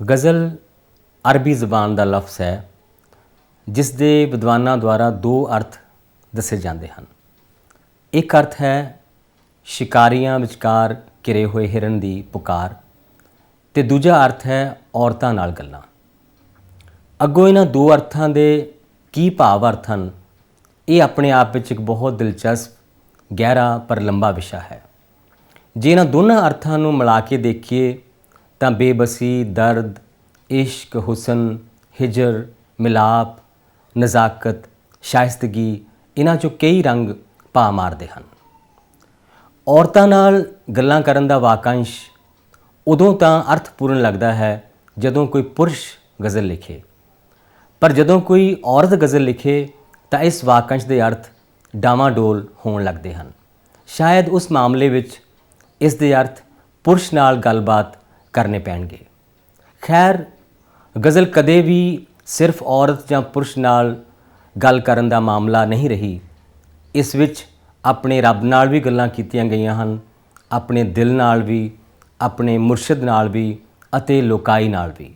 ਗਜ਼ਲ ਅਰਬੀ ਜ਼ਬਾਨ ਦਾ ਲਫ਼ਜ਼ ਹੈ, ਜਿਸ ਦੇ ਵਿਦਵਾਨਾਂ ਦੁਆਰਾ ਦੋ ਅਰਥ ਦੱਸੇ ਜਾਂਦੇ ਹਨ। ਇੱਕ ਅਰਥ ਹੈ, ਸ਼ਿਕਾਰੀਆਂ ਵਿਚਕਾਰ ਘਿਰੇ ਹੋਏ ਹਿਰਨ ਦੀ ਪੁਕਾਰ ਤੇ ਦੂਜਾ ਅਰਥ ਹੈ, ਔਰਤਾਂ ਨਾਲ ਗੱਲਾਂ। ਅੱਗੋਂ ਇਹਨਾਂ ਦੋ ਅਰਥਾਂ ਦੇ ਕੀ ਭਾਵ ਅਰਥ ਹਨ, ਇਹ ਆਪਣੇ ਆਪ ਵਿੱਚ ਇੱਕ ਬਹੁਤ ਦਿਲਚਸਪ, ਗਹਿਰਾ ਪਰ ਲੰਬਾ ਵਿਸ਼ਾ ਹੈ। ਜੇ ਇਹਨਾਂ ਦੋਨਾਂ ਅਰਥਾਂ ਨੂੰ ਮਿਲਾ ਕੇ ਦੇਖੀਏ ਤਾਂ ਬੇਬਸੀ, ਦਰਦ, ਇਸ਼ਕ, ਹੁਸਨ, ਹਿਜਰ, ਮਿਲਾਪ, ਨਜ਼ਾਕਤ, ਸ਼ਾਇਸਤਗੀ, ਇਹਨਾਂ ਚੋਂ ਕਈ ਰੰਗ ਪਾ ਮਾਰਦੇ ਹਨ। ਔਰਤਾਂ ਨਾਲ ਗੱਲਾਂ ਕਰਨ ਦਾ ਵਾਕੰਸ਼ ਉਦੋਂ ਤਾਂ ਅਰਥਪੂਰਨ ਲੱਗਦਾ ਹੈ ਜਦੋਂ ਕੋਈ ਪੁਰਸ਼ ਗਜ਼ਲ ਲਿਖੇ। ਪਰ ਜਦੋਂ ਕੋਈ ਔਰਤ ਗਜ਼ਲ ਲਿਖੇ ਤਾਂ ਇਸ ਵਾਕੰਸ਼ ਦੇ ਅਰਥ ਡਾਵਾਡੋਲ ਹੋਣ ਲੱਗਦੇ ਹਨ। ਸ਼ਾਇਦ ਉਸ ਮਾਮਲੇ ਵਿੱਚ ਇਸ ਦੇ ਅਰਥ ਪੁਰਸ਼ ਨਾਲ ਗੱਲਬਾਤ ਕਰਨੇ ਪੈਣਗੇ। ਖੈਰ, ਗਜ਼ਲ ਕਦੇ ਵੀ ਸਿਰਫ ਔਰਤ ਜਾਂ ਪੁਰਸ਼ ਨਾਲ ਗੱਲ ਕਰਨ ਦਾ ਮਾਮਲਾ ਨਹੀਂ ਰਹੀ। ਇਸ ਵਿੱਚ ਆਪਣੇ ਰੱਬ ਨਾਲ ਵੀ ਗੱਲਾਂ ਕੀਤੀਆਂ ਗਈਆਂ ਹਨ, ਆਪਣੇ ਦਿਲ ਨਾਲ ਵੀ, ਆਪਣੇ ਮੁਰਸ਼ਿਦ ਨਾਲ ਵੀ ਅਤੇ ਲੋਕਾਈ ਨਾਲ ਵੀ।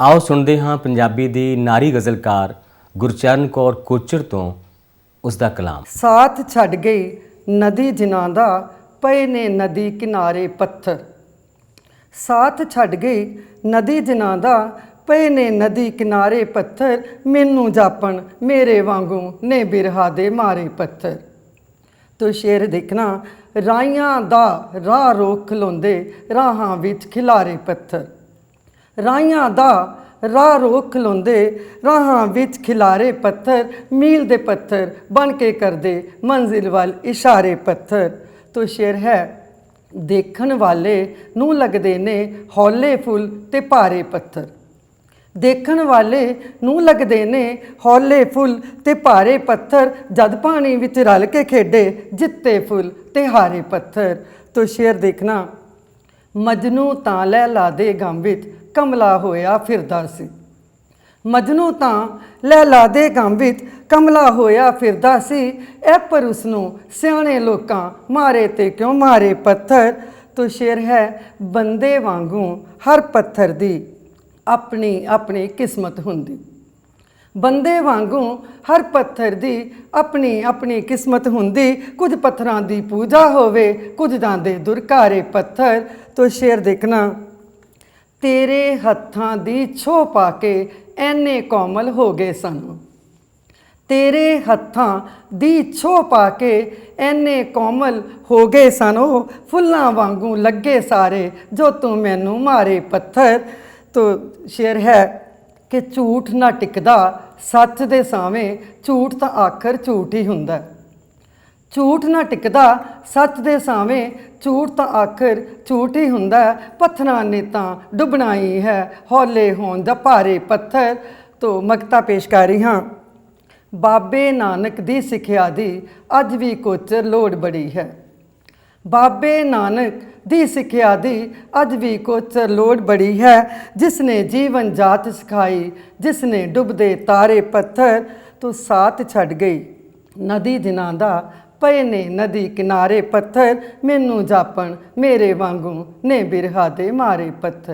ਆਓ ਸੁਣਦੇ ਹਾਂ ਪੰਜਾਬੀ ਦੀ ਨਾਰੀ ਗਜ਼ਲਕਾਰ ਗੁਰਚਰਨ ਕੌਰ ਕੋਚਰ ਤੋਂ ਉਸ ਦਾ ਕਲਾਮ। ਸਾਥ ਛੱਡ ਗਈ ਨਦੀ ਜਿਨ੍ਹਾਂ ਦਾ ਪਏ ਨੇ ਨਦੀ ਕਿਨਾਰੇ ਪੱਥਰ। ਸਾਥ ਛੱਡ ਗਈ। ਨਦੀ ਜਿਨ੍ਹਾਂ ਦਾ, ਪਏ ਨੇ ਨਦੀ ਕਿਨਾਰੇ ਪੱਥਰ, ਮੈਨੂੰ ਜਾਪਣ, ਮੇਰੇ ਵਾਂਗੂ ਨੇ ਬਿਰਹਾ ਦੇ ਮਾਰੇ ਪੱਥਰ। ਤੋ ਸ਼ੇਰ ਦੇਖਣਾ, ਰਾਈਆਂ ਦਾ ਰਾਹ ਰੋਕ ਖਲੋਂਦੇ, ਰਾਹਾਂ ਵਿੱਚ ਖਿਲਾਰੇ ਪੱਥਰ। ਰਾਈਆਂ ਦਾ ਰਾਹ ਰੋਕ ਖਲੋਂਦੇ, ਰਾਹਾਂ ਵਿੱਚ ਖਿਲਾਰੇ ਪੱਥਰ, ਮੀਲ ਦੇ ਪੱਥਰ ਬਣ ਕੇ ਕਰਦੇ, ਮੰਜ਼ਿਲ ਵੱਲ ਇਸ਼ਾਰੇ ਪੱਥਰ। ਤੋ ਸ਼ੇਰ ਹੈ ਦੇਖਣ ਵਾਲੇ ਨੂੰ ਲੱਗਦੇ ਨੇ ਹੌਲੇ ਫੁੱਲ ਤੇ ਭਾਰੇ ਪੱਥਰ। ਦੇਖਣ ਵਾਲੇ ਨੂੰ ਲੱਗਦੇ ਨੇ ਹੌਲੇ ਫੁੱਲ ਤੇ ਭਾਰੇ ਪੱਥਰ, ਜਦ ਪਾਣੀ ਵਿੱਚ ਰਲ ਕੇ ਖੇਡੇ ਜਿੱਤੇ ਫੁੱਲ ਤੇ ਹਾਰੇ ਪੱਥਰ। ਤੋ ਸ਼ੇਰ ਦੇਖਣਾ, ਮਜਨੂ ਤਾਂ ਲੈਲਾ ਦੇ ਗਮ ਵਿੱਚ ਕਮਲਾ ਹੋਇਆ ਫਿਰਦਾ ਸੀ। ਮਜਨੂ ਤਾਂ ਲੈਲਾ ਦੇ ਗਮ ਵਿੱਚ ਕਮਲਾ ਹੋਇਆ ਫਿਰਦਾ ਸੀ। ਇਹ ਪਰ ਉਸ ਨੂੰ ਸਿਆਣੇ ਲੋਕਾਂ ਮਾਰੇ ਤੇ ਕਿਉਂ ਮਾਰੇ ਪੱਥਰ? ਤੋ ਸ਼ੇਰ ਹੈ ਬੰਦੇ ਵਾਂਗੂ ਹਰ ਪੱਥਰ ਦੀ ਆਪਣੀ ਆਪਣੀ ਕਿਸਮਤ ਹੁੰਦੀ। ਬੰਦੇ ਵਾਂਗੂ ਹਰ ਪੱਥਰ ਦੀ ਆਪਣੀ ਆਪਣੀ ਕਿਸਮਤ ਹੁੰਦੀ। ਕੁਝ ਪੱਥਰਾਂ ਦੀ ਪੂਜਾ ਹੋਵੇ, ਕੁਝ ਦਾਂਦੇ ਦੁਰਕਾਰੇ ਪੱਥਰ। ਤੋ ਸ਼ੇਰ ਦੇਖਣਾ, ਤੇਰੇ ਹੱਥਾਂ ਦੀ ਛੋ ਪਾ ਕੇ ਐਨੇ ਕੋਮਲ ਹੋ ਗਏ ਸਾਨੂੰ। ਤੇਰੇ ਹੱਥਾਂ ਦੀ ਛੋ ਪਾ ਕੇ ਐਨੇ ਕੋਮਲ ਹੋ ਗਏ ਸਨ ਉਹ। ਫੁੱਲਾਂ ਵਾਂਗੂ ਲੱਗੇ ਸਾਰੇ ਜੋ ਤੂੰ ਮੈਨੂੰ ਮਾਰੇ ਪੱਥਰ। ਤੋ ਸ਼ੇਰ ਹੈ ਕਿ ਝੂਠ ਨਾ ਟਿਕਦਾ, ਸੱਚ ਦੇ ਸਾਵੇਂ ਝੂਠ ਤਾਂ ਆਖਰ ਝੂਠ ਹੀ ਹੁੰਦਾ। ਝੂਠ ਨਾ ਟਿਕਦਾ, ਸੱਚ ਦੇ ਸਾਵੇਂ ਝੂਠ ਤਾਂ ਆਖਰ ਝੂਠ ਹੀ ਹੁੰਦਾ। ਪੱਥਰਾਂ ਨੇ ਤਾਂ ਡੁੱਬਣਾ ਹੀ ਹੈ, ਹੌਲੇ ਹੋਣ ਦਾ ਭਾਰੇ ਪੱਥਰ। ਤੋਂ ਮਕਤਾ ਪੇਸ਼ ਕਰ ਰਹੀ ਹਾਂ। ਬਾਬੇ ਨਾਨਕ ਦੀ ਸਿੱਖਿਆ ਦੀ ਅੱਜ ਵੀ ਕੋਚਰ ਲੋੜ ਬੜੀ ਹੈ। ਬਾਬੇ ਨਾਨਕ ਦੀ ਸਿੱਖਿਆ ਦੀ ਅੱਜ ਵੀ ਕੋਚਰ ਲੋੜ ਬੜੀ ਹੈ। ਜਿਸ ਨੇ ਜੀਵਨ ਜਾਤ ਸਿਖਾਈ ਜਿਸ ਨੇ ਡੁੱਬਦੇ ਤਾਰੇ ਪੱਥਰ, ਤੋਂ ਸਾਥ ਛੱਡ ਗਈ। ਨਦੀ ਦਿਨਾਂ ਦਾ ਪਏ ਨੇ ਨਦੀ ਕਿਨਾਰੇ ਪੱਥਰ, ਮੈਨੂੰ ਜਾਪਣ ਮੇਰੇ ਵਾਂਗੂ ਨੇ ਬਿਰਹਾ ਦੇ ਮਾਰੇ ਪੱਥਰ।